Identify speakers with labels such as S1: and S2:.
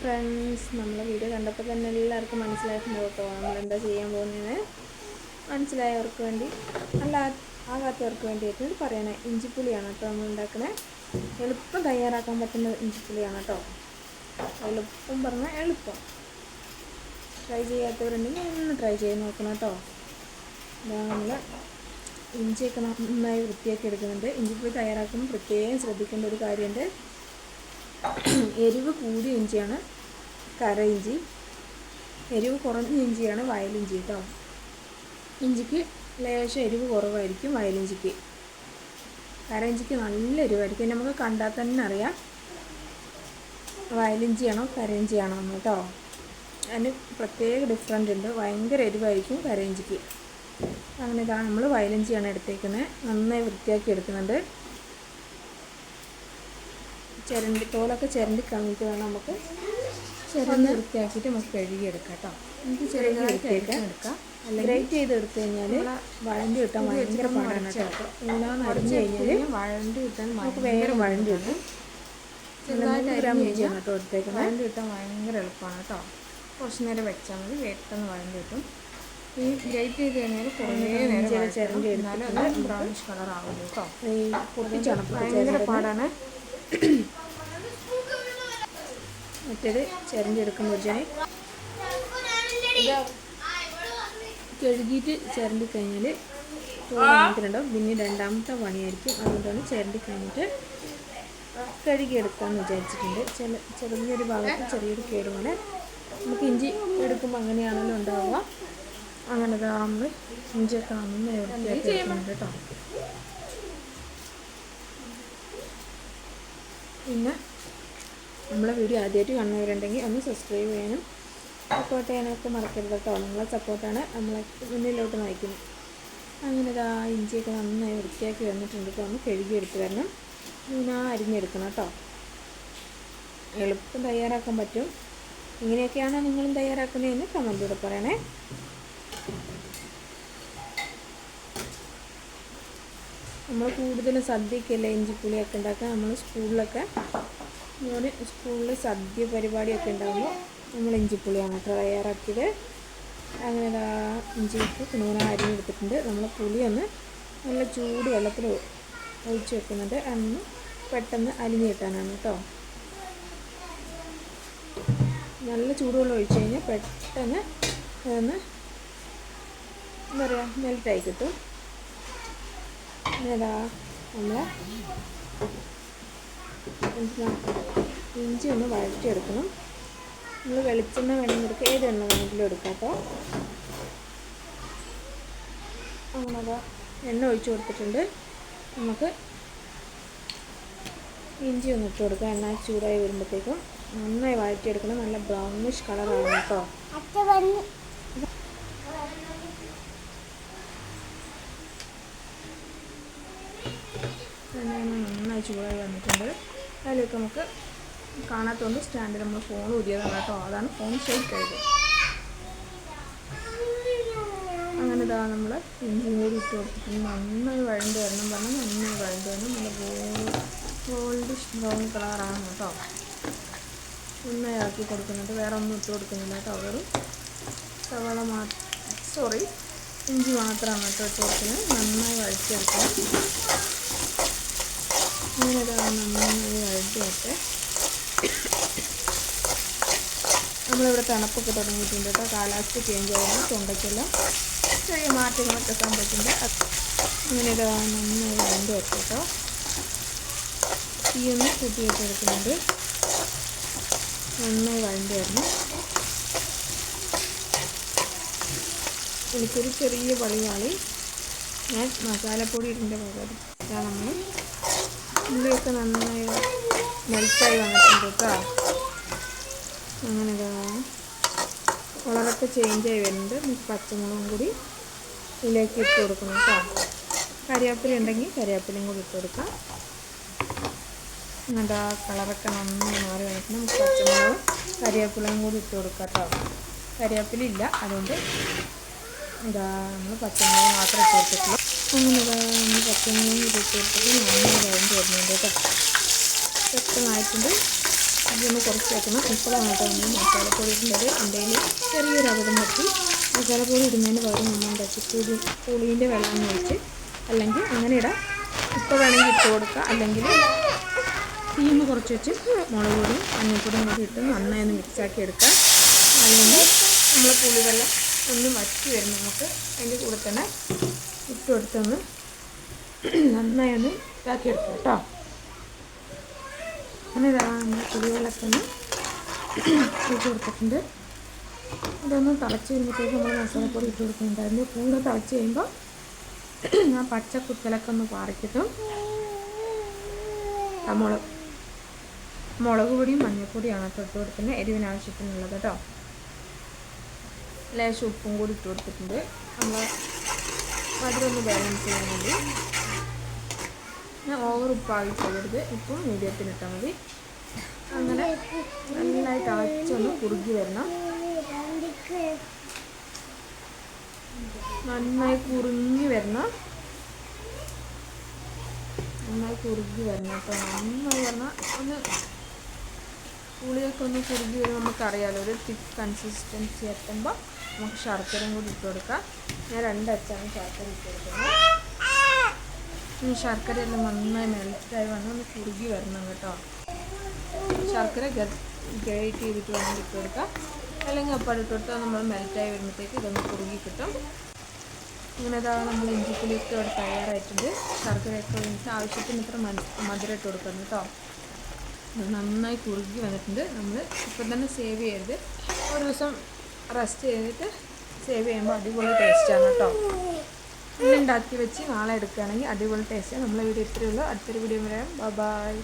S1: Friends നമ്മളെ video കണ്ടപ്പോൾ തന്നെ എല്ലാവർക്കും മനസ്സിലായിട്ടുണ്ടാവും കേട്ടോ നമ്മളെന്താ ചെയ്യാൻ പോകുന്നതെന്ന് മനസ്സിലായവർക്ക് വേണ്ടി അല്ല ആകാത്തവർക്ക് വേണ്ടിയിട്ട് പറയണത് പറയണേ. ഇഞ്ചിപ്പുളിയാണ് കേട്ടോ നമ്മൾ ഉണ്ടാക്കണേ. എളുപ്പം തയ്യാറാക്കാൻ പറ്റുന്ന ഇഞ്ചിപ്പുളിയാണ് കേട്ടോ എളുപ്പം പറഞ്ഞാൽ എളുപ്പം. ട്രൈ ചെയ്യാത്തവരുണ്ടെങ്കിൽ ഒന്ന് ട്രൈ ചെയ്ത് നോക്കണം കേട്ടോ നമ്മൾ ഇഞ്ചിയൊക്കെ നന്നായി വൃത്തിയാക്കി എടുക്കുന്നുണ്ട്. ഇഞ്ചിപ്പുളി തയ്യാറാക്കുമ്പോൾ പ്രത്യേകം ശ്രദ്ധിക്കേണ്ട ഒരു കാര്യമുണ്ട്. എരിവ് കൂടിയ ഇഞ്ചിയാണ് കര ഇഞ്ചി. എരിവ് കുറഞ്ഞ ഇഞ്ചിയാണ് വയലിഞ്ചി കേട്ടോ ഇഞ്ചിക്ക് ലേശം എരിവ് കുറവായിരിക്കും വയലിഞ്ചിക്ക് കര ഇഞ്ചിക്ക് നല്ല എരിവായിരിക്കും. നമുക്ക് കണ്ടാൽ തന്നെ അറിയാം. വയലിഞ്ചിയാണോ കരയിഞ്ചിയാണോ എന്ന് കേട്ടോ അതിന് പ്രത്യേക ഡിഫറന്റ് ഉണ്ട്. ഭയങ്കര എരിവായിരിക്കും കരയിഞ്ചിക്ക് അങ്ങനെ ഇതാണ് നമ്മൾ വയലിഞ്ചിയാണ് എടുത്തേക്കുന്നത്. നന്നായി വൃത്തിയാക്കി എടുക്കുന്നുണ്ട്. ചിരണ്ടി തോലൊക്കെ ചിരണ്ടി കളഞ്ഞിട്ട് വേണം നമുക്ക്. ചിരന്ന് വൃത്തിയാക്കിയിട്ട് നമുക്ക് കഴുകിയെടുക്കാം കേട്ടോ. നമുക്ക് ചെറുതായിട്ട് എടുക്കാം ഗ്രേറ്റ് ചെയ്ത് എടുത്തു കഴിഞ്ഞാൽ വഴണ്ടി കിട്ടാൻ ഭയങ്കര പാടാണ് കേട്ടോ. അരിഞ്ഞു കഴിഞ്ഞാൽ
S2: വഴണ്ടി കിട്ടാൻ
S1: നമുക്ക് വേറെ വഴണ്ടി കിട്ടും.
S2: ചെറുതായിട്ട്
S1: ഗ്രാം ഇഞ്ചിയാണ് കേട്ടോ എടുത്തേക്കുന്നത്.
S2: വഴണ്ടി കിട്ടാൻ ഭയങ്കര എളുപ്പമാണ് കേട്ടോ. കുറച്ച് നേരം വെച്ചാൽ മതി. പെട്ടെന്ന് വഴണ്ടി കിട്ടും. ഈ ഗ്രേറ്റ് ചെയ്ത് കഴിഞ്ഞാൽ കുറേ നേരം
S1: ചിരണ്ടി
S2: വഴറ്റണം. അത് ബ്രൗണിഷ് കളർ ആവുള്ളൂ കേട്ടോ.
S1: ഈ പൊട്ടിച്ചാണ്
S2: ഭയങ്കര പാടാണ്.
S1: മറ്റേത് ചിരണ്ടി എടുക്കുമ്പോൾ കഴുകിയിട്ട് ചിരണ്ടി കഴിഞ്ഞാൽ തോന്നിട്ടുണ്ടാവും പിന്നെ രണ്ടാമത്തെ പണിയായിരിക്കും അതുകൊണ്ടാണ് ചിരണ്ടി കഴിഞ്ഞിട്ട് കഴുകിയെടുക്കാമെന്ന് വിചാരിച്ചിട്ടുണ്ട്. ചില ചെറിയൊരു ഭാഗത്ത് ചെറിയൊരു കേടുപോലെ നമുക്ക് ഇഞ്ചി എടുക്കുമ്പോൾ അങ്ങനെയാണല്ലോ ഉണ്ടാവുക. അങ്ങനെ നമ്മൾ ഇഞ്ചിയൊക്കെ ആണെന്ന് കേട്ടോ. പിന്നെ നമ്മളെ വീഡിയോ ആദ്യമായിട്ട് കാണുന്നവരുണ്ടെങ്കിൽ ഒന്ന് സബ്സ്ക്രൈബ് ചെയ്യാനും സപ്പോർട്ട് ചെയ്യാനൊക്കെ മറക്കരുത് കേട്ടോ. നിങ്ങളെ സപ്പോർട്ടാണ് നമ്മളെ മുന്നിലോട്ട് നയിക്കുന്നത്. അങ്ങനെ ഇതാ ഇഞ്ചിയൊക്കെ നന്നായി വൃത്തിയാക്കി വന്നിട്ടുണ്ട് കേട്ടോ. ഒന്ന് കഴുകിയെടുത്ത് തരണം ഇങ്ങനെ അരിഞ്ഞെടുക്കണം കേട്ടോ. എളുപ്പം തയ്യാറാക്കാൻ പറ്റും. ഇങ്ങനെയൊക്കെയാണ് നിങ്ങളും തയ്യാറാക്കുന്നതെന്ന് കമന്റിലൂടെ പറയണേ. നമ്മൾ കൂടുതലും സദ്യക്കല്ലേ ഇഞ്ചിപ്പുളിയൊക്കെ ഉണ്ടാക്കുക. നമ്മൾ സ്കൂളിലൊക്കെ നമ്മൾ സ്കൂളിൽ സദ്യ പരിപാടിയൊക്കെ ഉണ്ടാകുമ്പോൾ നമ്മൾ ഇഞ്ചിപ്പുളിയാണ് തയ്യാറാക്കിയത്. അങ്ങനെ ഇതാ ഇഞ്ചിക്ക് കുണുകുണ അരിഞ്ഞെടുത്തിട്ടുണ്ട് നമ്മൾ പുളിയൊന്ന് നല്ല ചൂട് വെള്ളത്തിൽ ഒഴിച്ച് വെക്കുന്നുണ്ട് അന്ന് പെട്ടെന്ന് അലിഞ്ഞ് കിട്ടാനാണ് കേട്ടോ. നല്ല ചൂടുവെള്ളം ഒഴിച്ച് കഴിഞ്ഞാൽ പെട്ടെന്ന് അതൊന്ന് എന്താ പറയുക മെൽറ്റായി കിട്ടും. ഏതാ നമ്മൾ ഇഞ്ചി ഒന്ന് വഴറ്റിയെടുക്കണം. നമ്മൾ വെളിച്ചെണ്ണ വേണമെങ്കിൽ എടുക്കുക ഏത് എണ്ണ വേണമെങ്കിലും എടുക്കാം അപ്പോൾ അങ്ങനെ എണ്ണ ഒഴിച്ചു കൊടുത്തിട്ടുണ്ട്. നമുക്ക് ഇഞ്ചി ഒന്ന് ഇട്ട് കൊടുക്കാം. എണ്ണ ചൂടായി വരുമ്പോഴത്തേക്കും നന്നായി വഴറ്റിയെടുക്കണം. നല്ല ബ്രൗണിഷ് കളറാണ് കേട്ടോ. നന്നായി ചൂടായി വന്നിട്ടുണ്ട്. അതിലേക്ക് നമുക്ക് കാണാത്തതുകൊണ്ട് സ്റ്റാൻഡിൽ നമ്മൾ ഫോൺ ഊതിയതാണ് കേട്ടോ. അതാണ് ഫോൺ ഷേക്ക് ആയത് അങ്ങനെ ഇതാ നമ്മൾ ഇഞ്ചി കൂടി ഇട്ട് കൊടുത്തിട്ട് നന്നായി വഴണ്ട് വരണം പറഞ്ഞാൽ നന്നായി വഴണ്ട് വരണം. നല്ല ഗോൾഡിഷ് ബ്രൗൺ കളറാണ് കേട്ടോ. നന്നായി ആക്കി കൊടുക്കുന്നുണ്ട്. വേറെ ഒന്നും ഇട്ട് കൊടുക്കുന്നില്ല കേട്ടോ. വെറും സവാള മാ സോറി ഇഞ്ചി മാത്രമാണ് കേട്ടോ ഇട്ട് കൊടുക്കുന്നത്. നന്നായി വഴറ്റിയെടുക്കണം അങ്ങനെ ഇതാ നന്നായി വഴറ്റിയൊക്കെ നമ്മളിവിടെ തണുപ്പൊക്കെ തുടങ്ങിയിട്ടുണ്ട് കേട്ടോ. കാലാവസ്ഥ ചേഞ്ച് ആയാലും തൊണ്ടയ്ക്കെല്ലാം ചെറിയ മാറ്റങ്ങളൊക്കെ സംഭവിക്കുന്നുണ്ട്. അങ്ങനെ നന്നായി വഴണ്ടി വെക്കും കേട്ടോ. തീയൊന്ന് കൂട്ടിയിട്ട് എടുക്കുന്നുണ്ട് നന്നായി വഴണ്ടി വരണം എനിക്കൊരു ചെറിയ പളിവാളി ഞാൻ മസാലപ്പൊടി ഇടേണ്ട പകരം. നമ്മൾ ഉള്ളിയൊക്കെ നന്നായി മെൽറ്റായി വന്നിട്ടുണ്ട് കേട്ടോ അങ്ങനെ ഇതാ കളറൊക്കെ ചേഞ്ചായി വരുന്നുണ്ട്. നമുക്ക് പച്ചമുളകും കൂടി ഇതിലേക്ക് ഇട്ട് കൊടുക്കണം കേട്ടോ കറിവേപ്പില ഉണ്ടെങ്കിൽ കറിവേപ്പിലയും കൂടി ഇട്ട് കൊടുക്കാം. എന്നിട്ട് ആ കളറൊക്കെ നന്നായി മാറി വന്നിട്ട് നമുക്ക് പച്ചമുളകും കറിവേപ്പിലയും കൂടി ഇട്ട് കൊടുക്കാം കേട്ടോ കറിവേപ്പില ഇല്ല. അതുകൊണ്ട് എന്താ നമ്മൾ പച്ചമുളക് മാത്രം ഇട്ട് കൊടുത്തിട്ടുള്ളൂ. അങ്ങനെ കൂടി ഇട്ട് കൊടുത്തിട്ട് നന്നായി വഴഞ്ഞ് വരുന്നുണ്ട് കേട്ടോ. വ്യക്തമായിട്ടുണ്ട്. ഇതൊന്ന് കുറച്ച് വെക്കണം. ഇപ്പോഴാണ് കേട്ടോ നമ്മൾ മസാലപ്പൊടി ഇടുന്നത്. കയ്യിൽ ചെറിയൊരു അപകടം പറ്റി മസാലപ്പൊടി ഇടുന്നതിന് പകരം നമ്മൾ ഉണ്ടാക്കി പുളി പുളീന്റെ വെള്ളം ഒഴിച്ച് അല്ലെങ്കിൽ അങ്ങനെ ഇടാം. ഇപ്പോൾ വേണമെങ്കിൽ ഇട്ട് കൊടുക്കുക അല്ലെങ്കിൽ തീമ് കുറച്ച് വെച്ച് മുളക് പൊടിയും മഞ്ഞൾപ്പൊടിയും കൂടി ഇട്ട് നന്നായി ഒന്ന് മിക്സാക്കി എടുക്കാം. അല്ലെങ്കിൽ നമ്മൾ പുളിവെള്ളം ഒന്ന് വറ്റി വരും നമുക്ക് അതിന്റെ കൂടെ തന്നെ ഇട്ട് കൊടുത്തൊന്ന് നന്നായി ഒന്ന് ഇതാക്കി എടുക്കാം കേട്ടോ. അങ്ങനെ ഇതാ നമ്മൾ പുളിവെള്ളമൊക്കെ ഇട്ട് കൊടുത്തിട്ടുണ്ട്. ഇതൊന്ന് തിളച്ച് കഴിയുമ്പോഴത്തേക്ക് നമ്മൾ മസാലപ്പൊടി ഇട്ട് കൊടുക്കുന്നുണ്ട്. അതിന്റെ കൂടെ തിളച്ച് കഴിയുമ്പോൾ ആ പച്ച കുത്തലൊക്കെ ഒന്ന് പാറിക്കിട്ടും. മുളക് മുളക് പൊടിയും മഞ്ഞൾപ്പൊടിയാണ് തൊട്ട് കൊടുക്കുന്നത്. എരിവിന് ആവശ്യത്തിനുള്ളത് കേട്ടോ. ലേശം ഉപ്പും കൂടി ഇട്ട് കൊടുത്തിട്ടുണ്ട്. നമ്മൾ ഒന്ന് ബാലൻസ് ചെയ്യാൻ വേണ്ടി. ഞാൻ ഓവർ ഉപ്പാകി ചെയ്യരുത് ഉപ്പും മീഡിയത്തിന് ഇട്ടാൽ മതി. അങ്ങനെ നന്നായിട്ട് അടച്ചൊന്ന് കുറുകി വരണം. നന്നായി കുറുങ്ങി വരണം. നന്നായി കുറുകി വരണം കേട്ടോ. നന്നായി പറഞ്ഞാൽ ഒന്ന് പുളിയൊക്കെ ഒന്ന് കുറുകി വരുമ്പോൾ നമുക്കറിയാമല്ലോ ഒരു തിക്ക് കൺസിസ്റ്റൻസി എത്തുമ്പോൾ നമുക്ക് ശർക്കരയും കൂടി ഇട്ട് കൊടുക്കാം. ഞാൻ രണ്ടച്ചാണ് ശർക്കര ഇട്ടിരിക്കുന്നത്. ഈ ശർക്കരയെല്ലാം നന്നായി മെൽറ്റായി വന്ന് ഒന്ന് കുറുകി വരണം കേട്ടോ. ശർക്കര ഗ്രേറ്റ് ചെയ്തിട്ട് വേണമെങ്കിൽ ഇട്ട് കൊടുക്കാം അല്ലെങ്കിൽ അപ്പം ഇട്ട് കൊടുത്താൽ നമ്മൾ മെൽറ്റായി വരുമ്പോഴത്തേക്ക് ഇതൊന്ന് കുറുകി കിട്ടും. ഇങ്ങനെ ഇതാ നമ്മൾ ഇഞ്ചിപ്പുലിയൊക്കെ ഇവിടെ തയ്യാറായിട്ടുണ്ട്. ശർക്കരയൊക്കെ ഒഴിച്ച് ആവശ്യത്തിന് ഇത്ര മധുരം ഇട്ട് കൊടുക്കണം കേട്ടോ. നന്നായി കുറുകി വന്നിട്ടുണ്ട്. നമ്മൾ ഇപ്പം തന്നെ സേവ് ചെയ്യരുത്. ഒരു ദിവസം റെസ്റ്റ് ചെയ്തിട്ട് സേവ് ചെയ്യുമ്പോൾ അടിപൊളി ടേസ്റ്റാണ് കേട്ടോ ഇന്ന് ഉണ്ടാക്കി വെച്ച് നാളെ എടുക്കുകയാണെങ്കിൽ അടിപൊളി ടേസ്റ്റ് നമ്മളെ വീഡിയോ ഇത്രയേ ഉള്ളൂ. അടുത്തൊരു വീഡിയോ വരാം. ബൈ